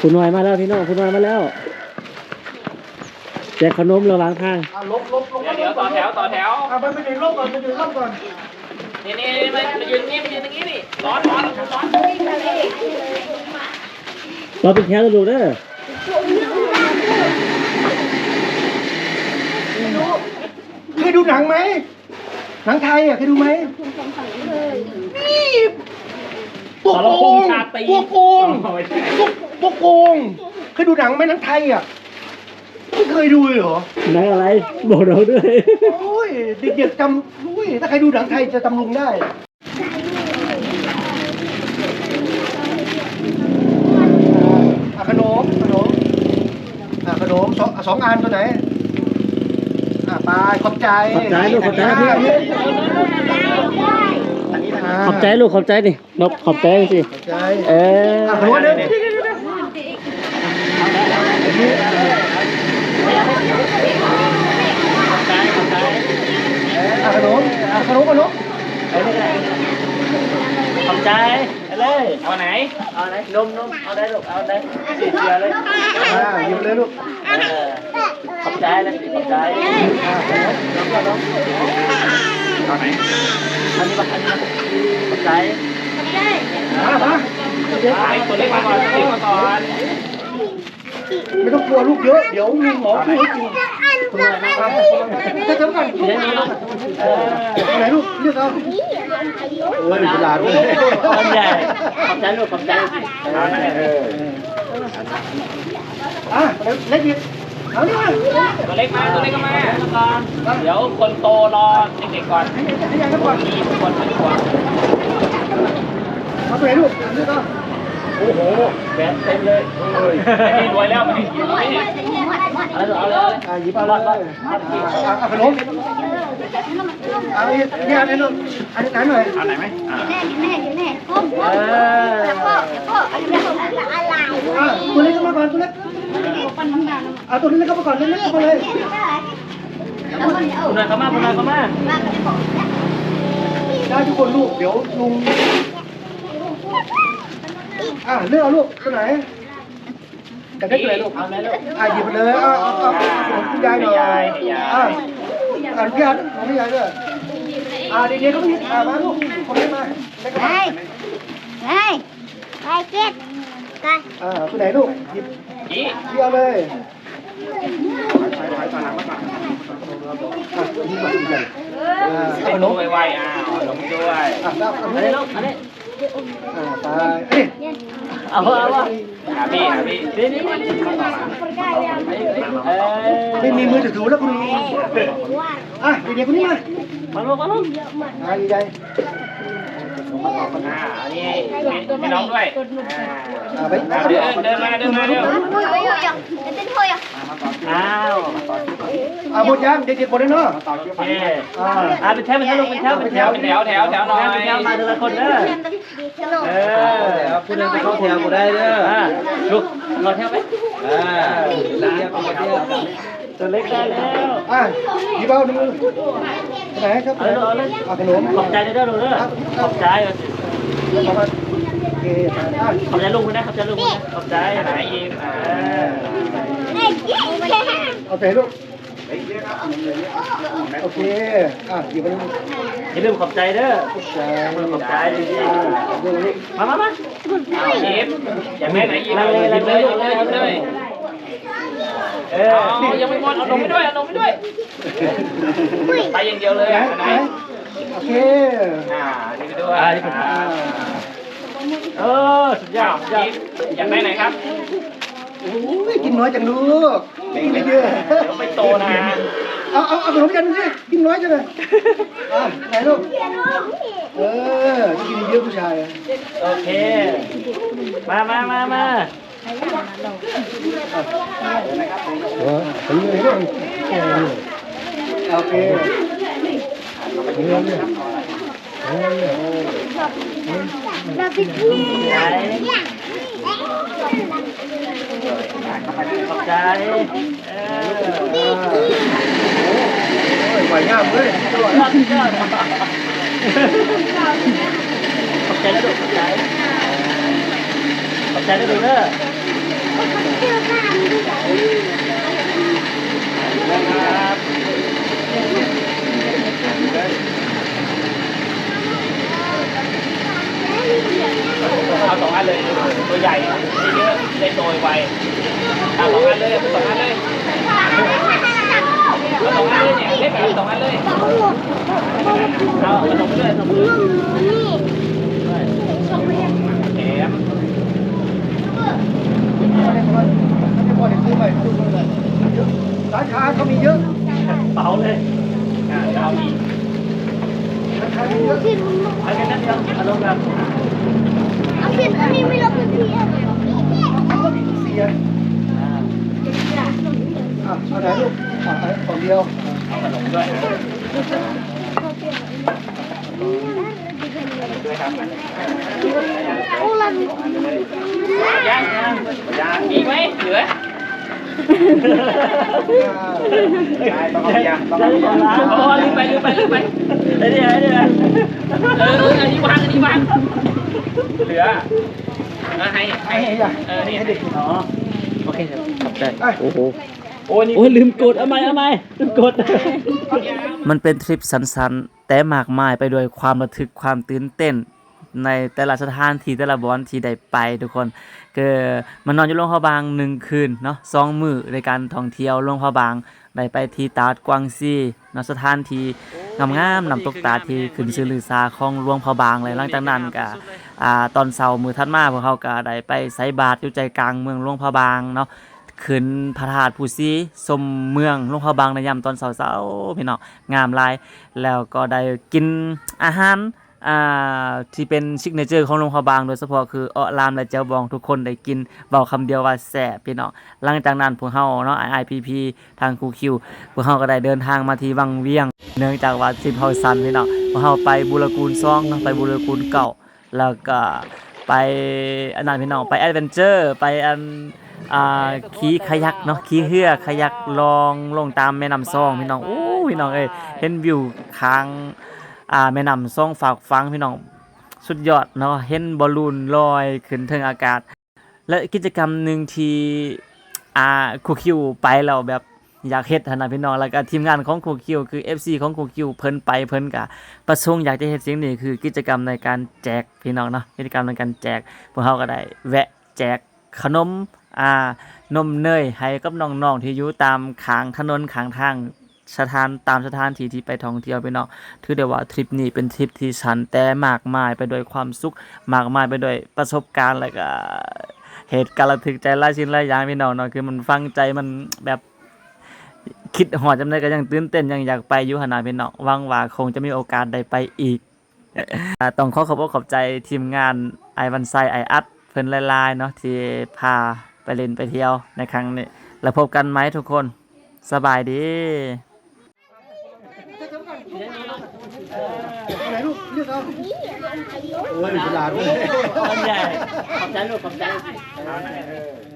คุณน้อยมาแล้วพี่น้องคุณน้อยมาแล้วแจกขนมระหว่างทางอะลบลบลบเดี๋ยวเดี๋ยวต่อแถวต่อแถวอะไปไปยืนลบก่อนไปยืนลบก่อนนี่นี่นี่มามายืนนี่มายืนตรงนี้นี่ร้อนร้อนร้อนเราเป็นแถวดูเด้อเคยดูหนังไหมหนังไทยอะเคยดูไหมนี่พวกโกง พวกโกงพวกพวกโกงเคยดูหนังไหมหนังไทยอะไม่เคยดูเลยเหรอหนังอะไรบอกเราด้วยโอ้ยเด็กๆจำอุ้ยถ้าใครดูหนังไทยจะจำลุงได้อะขนมขนมอะขนมสองสองอันตัวไหนอะไปขอบใจขอบใจลูกขอบใจพี่อัน นี้นะขอบใจลูกขอบใจดินกขอบใจสิขอบใจเอออะขนมอันหนึงอะขนมขนมขนมขอบใจเอาเลย เอาไหน เอาไหน นมนมเอาได้ลูก เอาได้สิเดียวเลยอ่าหยิบเลยลูกขอบใจนะขอบใจ ตอนไหนอันนี้มาอันนี้มาขอบใจมามาไอ้ตัวเล็กมาก่อนตัวเล็กมาก่อนไม่ต้องกลัวลูกเยอะ เดี๋ยวมีหมอพูดให้จริงจะจำกันเดี๋ยวนี้ลูกเออเอาไหนลูกเลือกเอาโอ้ยฉลาดด้วยขอบใจขอบใจลูกขอบใจสิเอออะเล็กนิด เอานี่มาตัวเล็กมาตัวเล็กก็มาเดี๋ยวคนโตรอเด็กๆก่อนให้ยายกันก่อนมีคนเป็นห่วงเอาไปลูกเลือกเอาโอ้โหแบนเต็มเลยไอ้นี่รวยแล้วมันกินไม่เนี่ยเอาเลยเอาเลยอะหยิบเอาเลยอะอะขนมเอาอีกนี่อันนี้ลูกอันนี้ไหนหน่อยเอาไหนไหมอ่าเอออะตัวเล็กเข้ามาก่อนตัวเล็ก เอาตัวเล็กเข้ามาก่อนเล็กๆเข้ามาเลยคุณนายเข้ามาคุณนายเข้ามาได้ทุกคนลูกเดี๋ยวลุงอะเลือกลูกตัวไหนแต่ได้ตัวไหนลูกเอาไหนลูกอะหยิบไปเลยอาเอาเอาเอาขนมคุณยายหน่อยอะอะพี่อาร์ตของพี่ยายด้วยอะเด็กๆก็มีอะมาลูกคนนี้มาได้ก็มาอะตัวไหนลูกหยิบ อีเลือเลยอะหยิบมาอีกเลยอะขเอาขนมมไวๆอ่าขนมด้วยอันนี้ลูกอันนี้ไปเอ้ยอาเอาเอาหาพี่หาพี่นี่นี่เออไม่มีมือถือแล้วคุณอะเด็กๆคนนี้มามาลูกมาลูกอะยาย อ่าอันนี้ให้น้องด้วยอ่าอะไปเดินเดินมาเดินมาเร็ว อ้าวอะหมดยังเด็กๆหมดแล้วเนาะโอเคอ่าอ่าเป็นแถวเป็นแถวลูกเป็นแถวเป็นแถวเป็นแถวแถวแถวหน่อยเป็นแถวมาแต่ละคนเด้อเออผู้เดินไปเข้าแถวก็ได้เด้ออ่าลูกรอแถวไปอ่าเรียกเอาเดียว ตัวเล็กได้แล้วอะหยิบเอาหนึ่งมือไหนครับเอาเลยเอาเลยเอาขนมขอบใจเด้อลูกเด้อขอบใจเอามาโอเคไปอะขอบใจลูกคุณนะขอบใจลูกคุณนะขอบใจไหนยิ้มอ่าเอาไปลูกโอเค อะหยิบไปลูกอย่าลืมขอบใจเด้อใช่ขอบใจจริงๆมามามาเอายิ้มอยากได้ไหนยิ้มเอาเลยยิ้มเลยเอาเลยยิ้มเลย เอเออายังไม่หมดเอานมไปด้วยเอานมไปด้วย ไปอย่างเดียวเลยไหนอะไหไหนนโอเค อ่านี่ไปด้วยอ่านี่ผมเออสุดยออ้าดวสุดยอดยิ้มอยากได้ไหนครับโอ้ยกินน้อยจังลูกกินเยอะเดี๋ยวไปโตนะเอาเอาเอาขนมกันสิกินน้อยจังเลยอะไหนลูกเออกินเยอะผู้ชายโอเค มามามามา เออถึงเลยลูกโอเคขอบใจเออโอ้าสองอันเลย ตัวใหญ่เยอะได้โตไวเอาสองอันเลยสองอันเลยเอาสองอันเลยเนี่ยเล็กเอาสองอันเลยเอาสองเลยสองมือแถมร้านค้าเขามีเยอะเป๋าเลยอ่าเอาอีร้านค้ามีเยอะเอาแค่นั้นเดียวอารมีทุกสีอะอะ เอาไหนลูกอะเอาของเดียวเอาขนมด้วยย่างย่างย่างอีกไหมเหลือ ต้องเอายาต้องเอายอ๋อลืมไปลืมไปลืมไปไอ้นี่ไอ้นี่เออเอออันนี้วางอันนี้วางเหลือเออให้ให้ให้ยาเออนี่ให้เด็กกิอ๋อโอเคครับขอบใจเอ้โอ้โหโอ้ยลืมกดเอาไหมเอาไหมลืมกด มันเป็นทริปสั้นๆ แต่มากมายไปด้วยความระทึกความตื่นเต้น ในแต่ละสถานที่แต่ละบอนที่ได้ไปทุกคนก็มันนอนอยู่โรงพยาบาลหนึ่งคืนเนาะสองมือในการท่องเที่ยวโรงพยาบาลได้ไปที่ตาดกวางซีเนาะสถานที่งามๆนำตกตาที่ขึ้นชื่อลือซาของหลวงพระบางเลยหลังจากนั้นก็อ่าตอนเช้ามือถัดมาพวกเขาก็ได้ไปใส่บาตรอยู่ใจกลางเมืองหลวงพระบางเนาะขึ้นพระธาตุผู้ซีสมเมืองหลวงพระบางในยามตอนเช้าๆพี่น้องงามหลาย แล้วก็ได้กินอาหาร อ่าที่เป็นซิกเนเจอร์ของหลงพระบางโดยเฉพาะคือออลามและเจ้าบองทุกคนได้กินเบาคำเดียวว่าแซ่บพี่น้องหลังจากนั้นพวกเฮาเนาะ IPP ทางครูคิวพวกเฮาก็ได้เดินทางมาที่วังเวียง เนื่องจากว่าทริปเฮาสั้นพี่น้องพวกเฮาไปบุรกูลซองนะไปบุรกูลเก่า แล้วก็ไปอันนั้นพี่น้องไปแอดเวนเจอร์ไปอันอ่าขี่คายักเนาะขี่เรือคายักลองลงตามแม่น้ำซองพี่น้องโอ้พี่น้องเอ้ยเห็นวิวค้าง อ่าแม่นำซองฝากฟังพี่น้องสุดยอดเนาะเห็นบอลลูนลอยขึ้นเทิงอากาศ และกิจกรรมหนึ่งที่อ่าคูคิวไปแล้วแบบอยากเฮ็ดนะพี่น้องแล้วก็ทีมงานของคูคิวคือ FC ของคูคิวเพิ่นไปเพิ่นก็ประสงค์อยากจะเฮ็ดสิ่งนี้คือกิจกรรมในการแจกพี่น้องเนาะกิจกรรมในการแจกพวกเขาก็ได้แวะแจกขนมอ่านมเนยให้กับน้องๆที่อยู่ตามขางถนนขางทาง สถานตามสถานที่ที่ไปท่องเที่ยวไปเนาะถือได้ว่าทริปนี้เป็นทริปที่ฉันแต่มากมายไปด้วยความสุขมากมายไปด้วยประสบการณ์แล้วก็เหตุการณ์ระทึกใจหลายชิ้นหลายอย่างพี่น้องเนาะคือมันฟังใจมันแบบคิดหอดจำได้ก็ยังตื่นเต้นยังอยากไปอยู่ขนาดพี่น้องหวังว่าคงจะมีโอกาสได้ไปอีกต้องขอขอบขอบใจทีมงานไอวันไซไออัดเพิ่นลายๆเนาะที่พาไปเล่นไปเที่ยวในครั้งนี้ แล้วพบกันไหมทุกคน สบายดี ไหนลูกเลือกเอาโอ้ยฉลาดเลยขอบใจขอบใจลูกขอบใจเออ